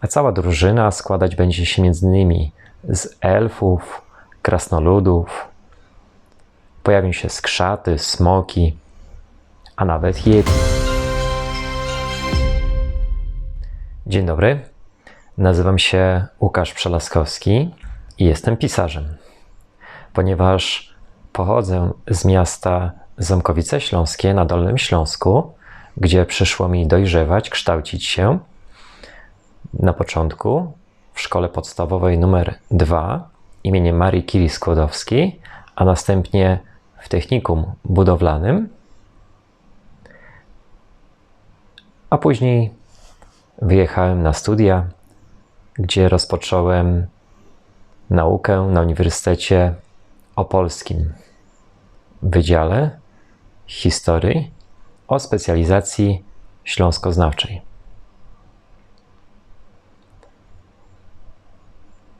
a cała drużyna składać będzie się m.in. z elfów, krasnoludów, pojawią się skrzaty, smoki, a nawet yeti. Dzień dobry, nazywam się Łukasz Przelaskowski i jestem pisarzem. Ponieważ pochodzę z miasta Ząkowice Śląskie na Dolnym Śląsku, gdzie przyszło mi dojrzewać, kształcić się, na początku w szkole podstawowej numer 2 imieniem Marii Kiri Skłodowskiej, a następnie w technikum budowlanym, a później wyjechałem na studia, gdzie rozpocząłem naukę na Uniwersytecie Opolskim w Wydziale Historii o specjalizacji śląskoznawczej.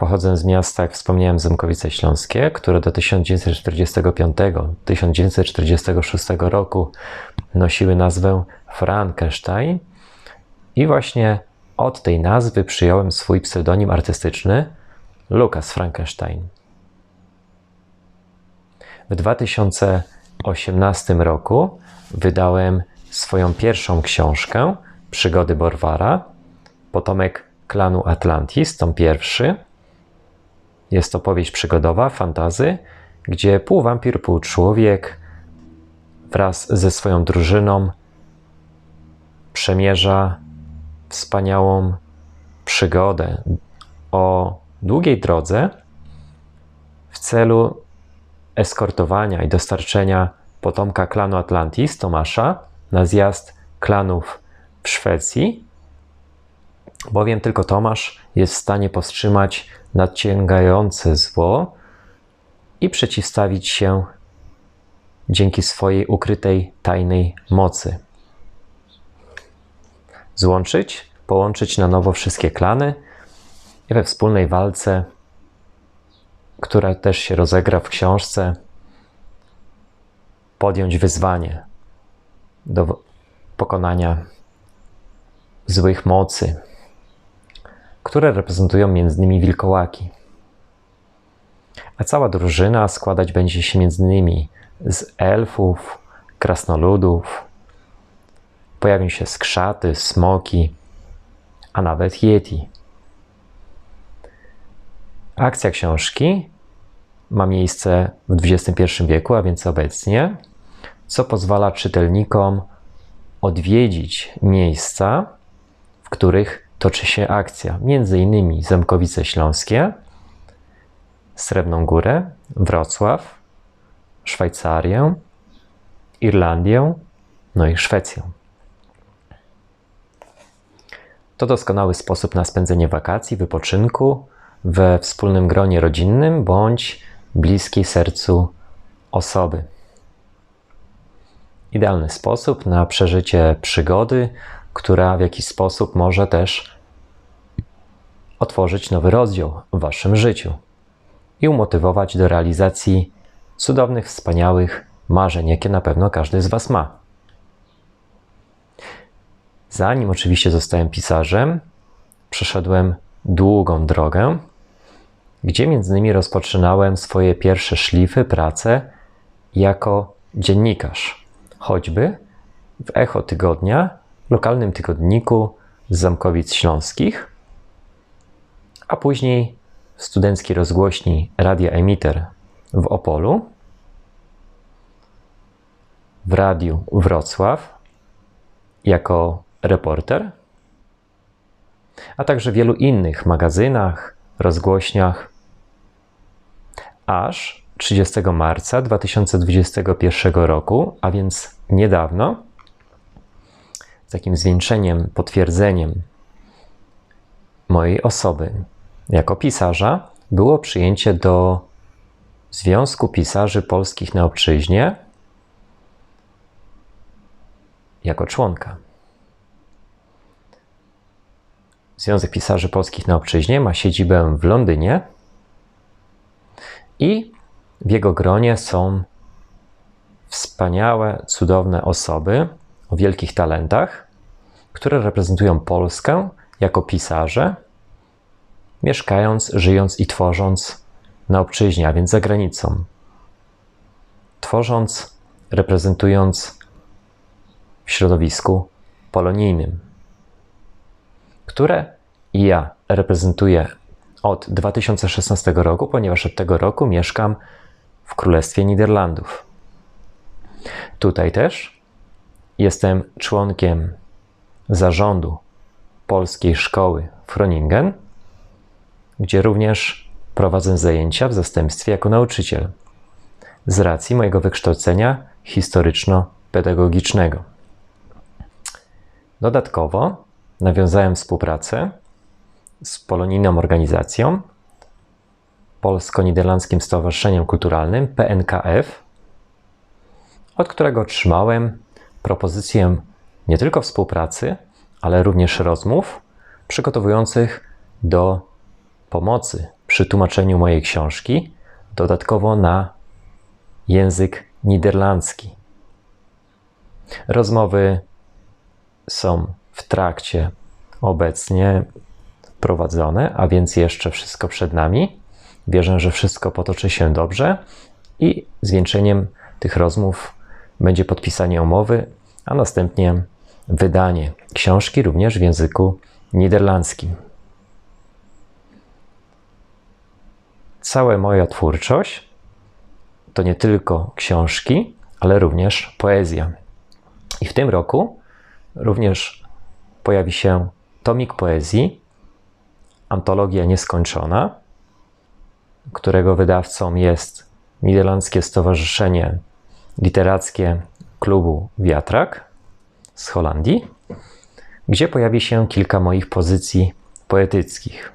Pochodzę z miasta, jak wspomniałem, Ząkowice Śląskie, które do 1945-1946 roku nosiły nazwę Frankenstein i właśnie od tej nazwy przyjąłem swój pseudonim artystyczny Lukas Frankenstein. W 2018 roku wydałem swoją pierwszą książkę Przygody Borwara, potomek klanu Atlantis, tom pierwszy. Jest to powieść przygodowa, fantazy, gdzie pół wampir, pół człowiek wraz ze swoją drużyną przemierza wspaniałą przygodę. O długiej drodze w celu eskortowania i dostarczenia potomka klanu Atlantis, Tomasza, na zjazd klanów w Szwecji, bowiem tylko Tomasz jest w stanie powstrzymać nadciągające zło i przeciwstawić się dzięki swojej ukrytej, tajnej mocy. Złączyć, połączyć na nowo wszystkie klany i we wspólnej walce, która też się rozegra w książce, podjąć wyzwanie do pokonania złych mocy, które reprezentują m.in. wilkołaki. A cała drużyna składać będzie się m.in. z elfów, krasnoludów, pojawią się skrzaty, smoki, a nawet yeti. Akcja książki ma miejsce w XXI wieku, a więc obecnie, co pozwala czytelnikom odwiedzić miejsca, w których toczy się akcja, innymi Zemkowice Śląskie, Srebrną Górę, Wrocław, Szwajcarię, Irlandię, no i Szwecję. To doskonały sposób na spędzenie wakacji, wypoczynku we wspólnym gronie rodzinnym bądź bliskiej sercu osoby. Idealny sposób na przeżycie przygody, która w jakiś sposób może też otworzyć nowy rozdział w waszym życiu i umotywować do realizacji cudownych, wspaniałych marzeń, jakie na pewno każdy z was ma. Zanim oczywiście zostałem pisarzem, przeszedłem długą drogę, gdzie między innymi rozpoczynałem swoje pierwsze szlify, prace jako dziennikarz, choćby w Echo Tygodnia, lokalnym tygodniku z Zamkowic Śląskich, a później w studenckiej rozgłośni Radia Emiter w Opolu, w Radiu Wrocław jako reporter, a także w wielu innych magazynach, rozgłośniach, aż 30 marca 2021 roku, a więc niedawno, takim zwieńczeniem, potwierdzeniem mojej osoby jako pisarza, było przyjęcie do Związku Pisarzy Polskich na Obczyźnie jako członka. Związek Pisarzy Polskich na Obczyźnie ma siedzibę w Londynie i w jego gronie są wspaniałe, cudowne osoby o wielkich talentach, które reprezentują Polskę jako pisarze, mieszkając, żyjąc i tworząc na obczyźnie, a więc za granicą. Tworząc, reprezentując w środowisku polonijnym, które ja reprezentuję od 2016 roku, ponieważ od tego roku mieszkam w Królestwie Niderlandów. Tutaj też jestem członkiem zarządu Polskiej Szkoły Froningen, gdzie również prowadzę zajęcia w zastępstwie jako nauczyciel z racji mojego wykształcenia historyczno-pedagogicznego. Dodatkowo nawiązałem współpracę z polonijną organizacją, Polsko-Niderlandzkim Stowarzyszeniem Kulturalnym PNKF, od którego otrzymałem propozycję nie tylko współpracy, ale również rozmów przygotowujących do pomocy przy tłumaczeniu mojej książki, dodatkowo na język niderlandzki. Rozmowy są w trakcie obecnie prowadzone, a więc jeszcze wszystko przed nami. Wierzę, że wszystko potoczy się dobrze i zwieńczeniem tych rozmów będzie podpisanie umowy, a następnie wydanie książki również w języku niderlandzkim. Cała moja twórczość to nie tylko książki, ale również poezja. I w tym roku również pojawi się tomik poezji, antologia nieskończona, którego wydawcą jest Niderlandzkie Stowarzyszenie Literackie Klubu Wiatrak z Holandii, gdzie pojawi się kilka moich pozycji poetyckich.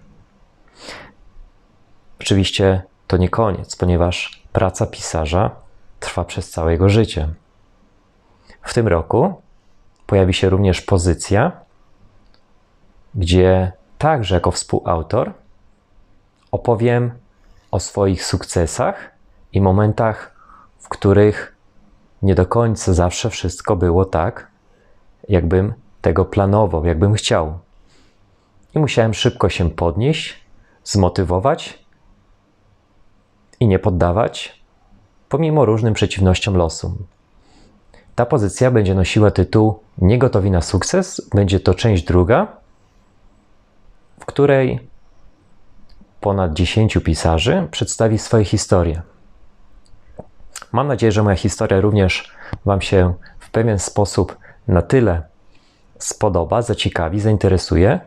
Oczywiście to nie koniec, ponieważ praca pisarza trwa przez całe jego życie. W tym roku pojawi się również pozycja, gdzie także jako współautor opowiem o swoich sukcesach i momentach, w których nie do końca zawsze wszystko było tak, jakbym tego planował, jakbym chciał. I musiałem szybko się podnieść, zmotywować i nie poddawać, pomimo różnym przeciwnościom losu. Ta pozycja będzie nosiła tytuł Niegotowi na sukces. Będzie to część druga, w której ponad 10 pisarzy przedstawi swoje historie. Mam nadzieję, że moja historia również Wam się w pewien sposób na tyle spodoba, zaciekawi, zainteresuje,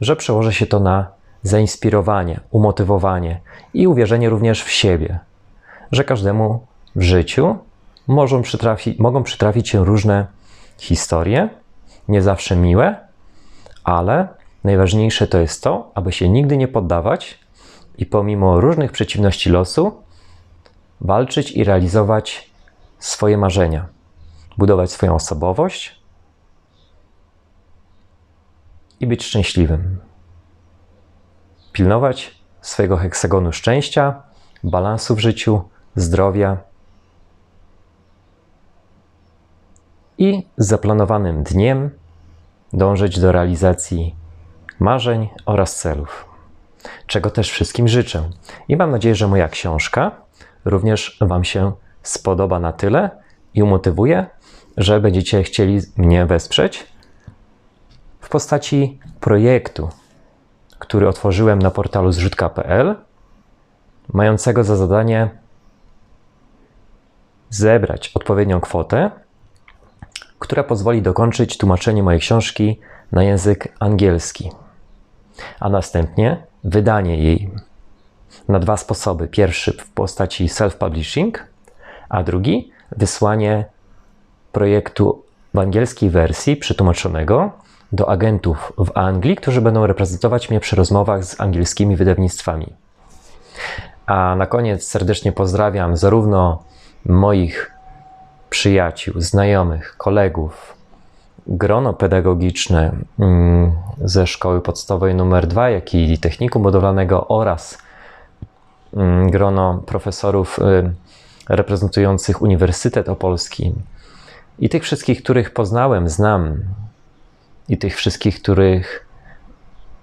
że przełoży się to na zainspirowanie, umotywowanie i uwierzenie również w siebie, że każdemu w życiu mogą przytrafić, mogą przytrafić się różne historie, nie zawsze miłe, ale najważniejsze to jest to, aby się nigdy nie poddawać i pomimo różnych przeciwności losu walczyć i realizować swoje marzenia, budować swoją osobowość i być szczęśliwym. Pilnować swojego heksagonu szczęścia, balansu w życiu, zdrowia i z zaplanowanym dniem dążyć do realizacji marzeń oraz celów, czego też wszystkim życzę. I mam nadzieję, że moja książka również Wam się spodoba na tyle i umotywuje, że będziecie chcieli mnie wesprzeć w postaci projektu, który otworzyłem na portalu zrzutka.pl, mającego za zadanie zebrać odpowiednią kwotę która pozwoli dokończyć tłumaczenie mojej książki na język angielski, a następnie wydanie jej na dwa sposoby. Pierwszy w postaci self-publishing, a drugi wysłanie projektu w angielskiej wersji przetłumaczonego do agentów w Anglii, którzy będą reprezentować mnie przy rozmowach z angielskimi wydawnictwami. A na koniec serdecznie pozdrawiam zarówno moich przyjaciół, znajomych, kolegów, grono pedagogiczne mm, ze szkoły podstawowej numer 2, jak i technikum budowlanego oraz grono profesorów y, reprezentujących Uniwersytet Opolski i tych wszystkich, których poznałem, znam i tych wszystkich, których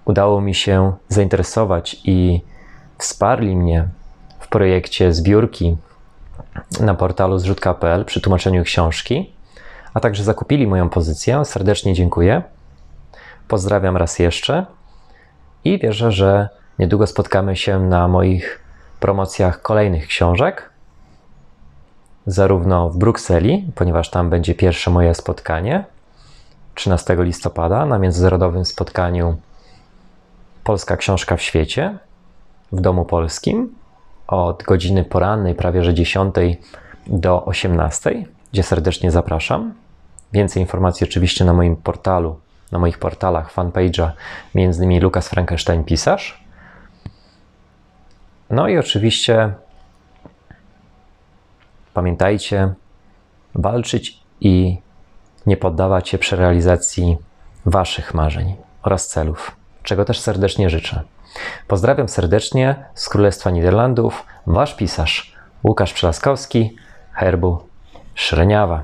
udało mi się zainteresować i wsparli mnie w projekcie zbiórki na portalu zrzutka.pl przy tłumaczeniu książki, a także zakupili moją pozycję. Serdecznie dziękuję. Pozdrawiam raz jeszcze i wierzę, że niedługo spotkamy się na moich promocjach kolejnych książek, zarówno w Brukseli, ponieważ tam będzie pierwsze moje spotkanie 13 listopada na międzynarodowym spotkaniu Polska Książka w Świecie w Domu Polskim od godziny porannej, prawie że 10 do 18, gdzie serdecznie zapraszam. Więcej informacji oczywiście na moim portalu, na moich portalach, fanpage'a, między innymi Lukas Frankenstein Pisarz. No i oczywiście pamiętajcie, walczyć i nie poddawać się przy realizacji Waszych marzeń oraz celów, czego też serdecznie życzę. Pozdrawiam serdecznie z Królestwa Niderlandów, Wasz pisarz Łukasz Przelaskowski, herbu Szreniawa.